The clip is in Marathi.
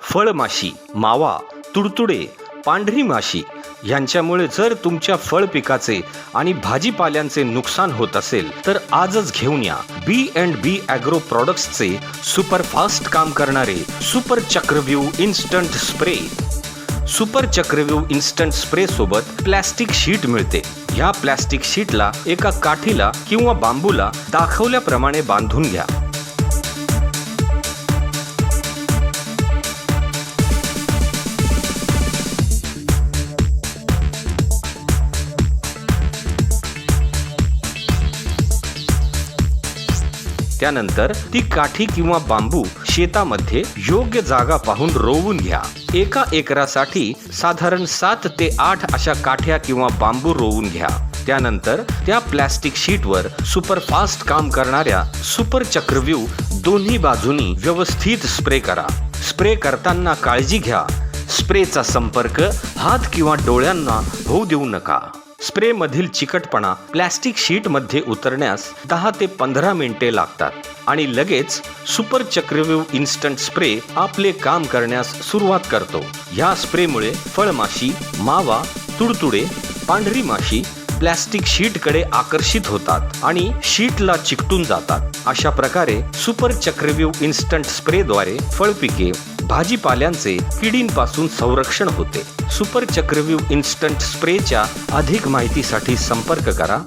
फळमाशी मावा तुडतुडे पांढरी माशी यांच्यामुळे जर तुमच्या फळ पिकाचे आणि भाजीपाल्यांचे नुकसान होत असेल तर आजच घेऊन या बी अँड बी अॅग्रो प्रॉडक्ट्सचे सुपरफास्ट काम करणारे super Chakravyu instant spray. Super Chakravyu instant spray सोबत प्लॅस्टिक शीट मिळते. ह्या प्लॅस्टिक शीटला एका काठीला किंवा बांबूला दाखवल्याप्रमाणे बांधून घ्या. त्यानंतर ती काठी किंवा बांबू शेतामध्ये योग्य जागा पाहून रोवून घ्या. एका एकरासाठी साधारण सात ते आठ अशा काठ्या किंवा बांबू रोवून घ्या. त्यानंतर त्या प्लॅस्टिक शीटवर सुपरफास्ट काम करणाऱ्या सुपर चक्रव्यू दोन्ही बाजूनी व्यवस्थित स्प्रे करा. स्प्रे करताना काळजी घ्या. स्प्रेचा संपर्क हात किंवा डोळ्यांना होऊ देऊ नका. स्प्रे मधील चिकटपणा प्लॅस्टिक शीटमध्ये उतरण्यास दहा ते पंधरा मिनिटे लागतात आणि लगेच सुपर चक्रव्यूह इन्स्टंट स्प्रे आपले काम करण्यास सुरुवात करतो. ह्या स्प्रेमुळे फळमाशी मावा तुडतुडे पांढरी माशी प्लॅस्टिक शीटकडे आकर्षित होतात आणि शीटला चिकटून जातात. अशा प्रकारे सुपर चक्रव्यूह इन्स्टंट स्प्रेद्वारे फळपिके भाजीपाल्यांचे किडींपासून संरक्षण होते. सुपर चक्रव्यू इन्स्टंट स्प्रेच्या अधिक माहितीसाठी संपर्क करा.